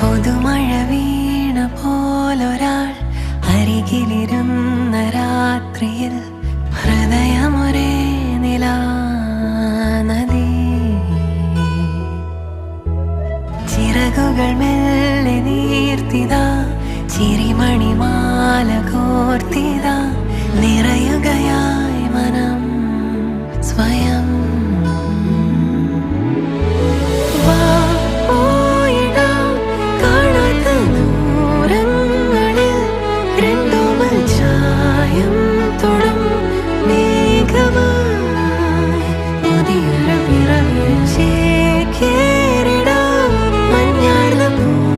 പുതുമഴ വീണ പോലൊരാൾ അരികിലിരുന്ന രാത്രിയിൽ ഹൃദയമൊരേ നിലാനദി ചിറകുകൾ മെല്ലെ 와요